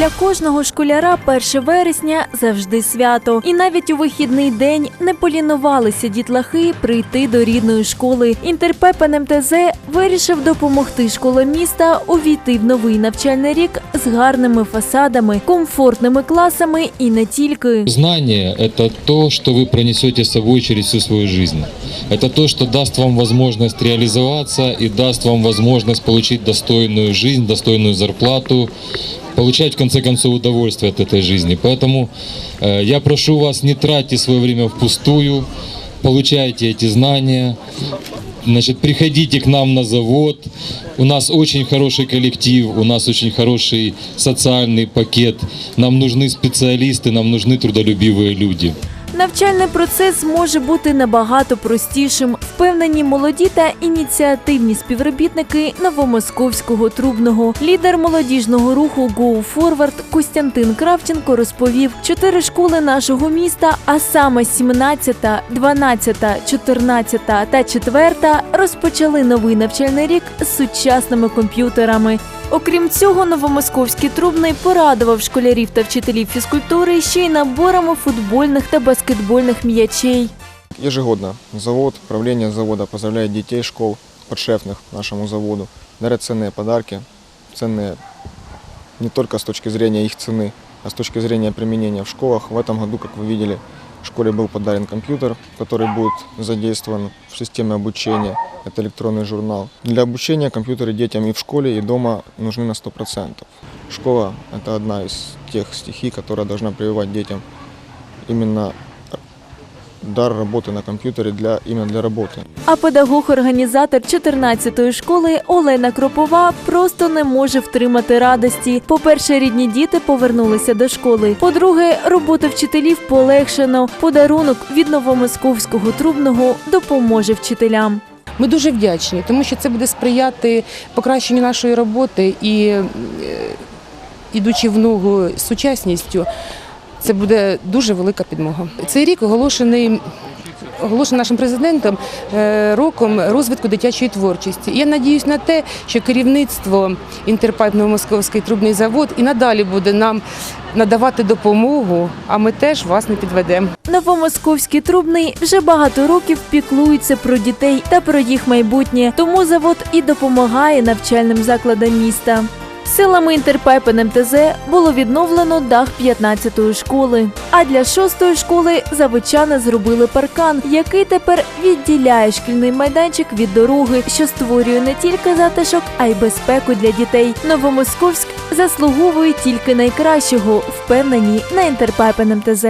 Для кожного школяра 1 вересня завжди свято. І навіть у вихідний день не полінувалися дітлахи прийти до рідної школи. Інтерпепен МТЗ вирішив допомогти школам міста увійти в новий навчальний рік з гарними фасадами, комфортними класами і не тільки. Знание – это то, что вы пронесете с собой через всю свою жизнь. Это то, что даст вам возможность реализоваться и даст вам возможность получить достойную жизнь, достойную зарплату, получать в конце концов удовольствие от этой жизни. Поэтому э, я прошу вас, не тратьте свое время впустую, получайте эти знания, Значит, приходите к нам на завод. У нас очень хороший коллектив, у нас очень хороший социальный пакет. Нам нужны специалисты, нам нужны трудолюбивые люди. Навчальний процес може бути набагато простішим. Впевнені молоді та ініціативні співробітники новомосковського трубного. Лідер молодіжного руху Go Forward Костянтин Кравченко розповів, чотири школи нашого міста, а саме 17, 12, 14 та 4 розпочали новий навчальний рік з сучасними комп'ютерами. Окрім цього, новомосковський трубний порадував школярів та вчителів фізкультури ще й наборами футбольних та баскетбольних м'ячей. Ежегодно завод, правление завода поздравляет детей школ, подшефных нашему заводу, дарят ценные подарки, ценные не только с точки зрения их цены, а с точки зрения применения в школах. В этом году, как вы видели, в школе был подарен компьютер, который будет задействован в системе обучения. Это электронный журнал. Для обучения компьютеры детям и в школе, и дома нужны на 100%. Школа – это одна из тех стихий, которая должна прививать детям именно дар работы на компьютере для, именно для работы. А педагог-організатор 14-ї школи Олена Кропова просто не може втримати радості. По-перше, рідні діти повернулися до школи. По-друге, робота вчителів полегшено. Подарунок від новомосковського трубного допоможе вчителям. Ми дуже вдячні, тому що це буде сприяти покращенню нашої роботи і е, ідучи в ногу з сучасністю, це буде дуже велика підмога. Цей рік оголошений. Оголошений нашим президентом е, роком розвитку дитячої творчості. Я надіюсь на те, що керівництво Інтерпайп Новомосковський трубний завод і надалі буде нам надавати допомогу, а ми теж вас не підведемо. Новомосковський трубний вже багато років піклується про дітей та про їх майбутнє. Тому завод і допомагає навчальним закладам міста. Силами Інтерпайпен МТЗ було відновлено дах 15-ї школи. А для 6-ї школи заводчани зробили паркан, який тепер відділяє шкільний майданчик від дороги, що створює не тільки затишок, а й безпеку для дітей. Новомосковськ заслуговує тільки найкращого, впевнені на Інтерпайпен МТЗ.